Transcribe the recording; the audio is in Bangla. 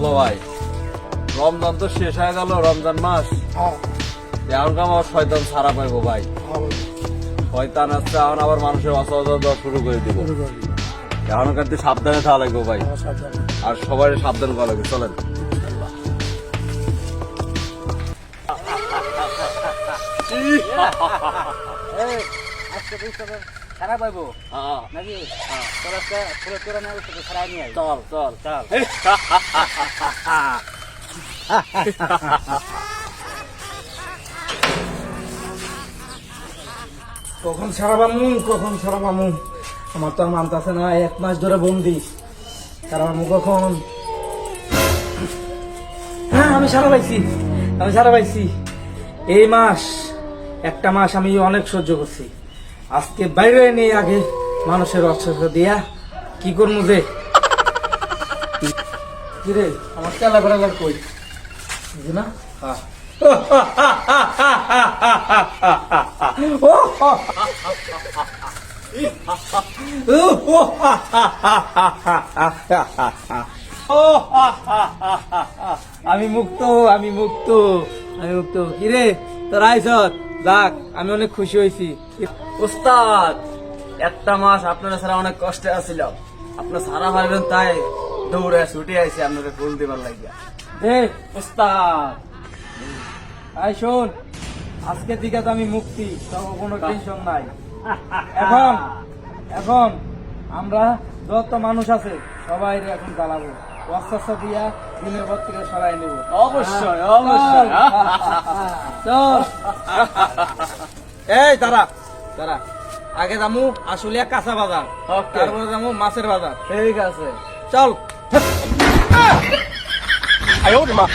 দুলা ভাই রমজান তো শেষ হয়ে গেল রমজান মাস। হ্যাঁ। এখন আমার শয়তান ছাড়া পাইবো ভাই। শয়তান আসছে এখন আবার মানুষের অসহযোগ দেওয়া শুরু করে দিব। এখনকার দিয়ে সাবধানে থাকা লাগবে ভাই। আর সবাই সাবধান করা লাগবে চলেন। আজকে খারাপ পাইবো হ্যাঁ, নাকি? তোর আজকে তোরা না উঠতে খারাপ নিয়ে চল চল। চল। কখন ছাড়া পামু কখন ছাড়া পামু আমার তো আর মানতেছে না এক মাস ধরে বন্দি। ছাড়া পামু কখন? হ্যাঁ আমি সারা পাইছি। আমি সারা পাইছি। এই মাস একটা মাস আমি অনেক সহ্য করছি। আজকে বাইরে নেই আগে মানুষের অসহ্য দিয়া কি করব যে? কিরে আমার তেলা বেড়ালার কই? না? হ্যাঁ। আমি মুক্ত আমি মুক্ত আমি মুক্ত। কিরে তোর আইসত? যাক, আমি অনেক খুশি হয়েছি। উস্তাদ একটা মাস আপনারা ছাড়া অনেক কষ্টে আসছিলাম আপনার সারা পারবেন তাই দৌড়ে ছুটে আইসি আপনাদের ফুল দিবার লাগিয়া। দে উস্তাদ আই শোন আজকে থেকে তো আমি মুক্তি তখন কোনো টেনশন নাই। এখন এখন আমরা যত মানুষ আছে সবাই এখন জ্বালাবো। আস্তে দিয়া দিনের পর থেকে সরাই নেব। অবশ্যই অবশ্যই। চল। এই তারা তারা আগে যামু আসলিয়া কাঁচা বাজার. তারপরে যামু মাছের বাজার। ঠিক আছে। চল। আয় মা।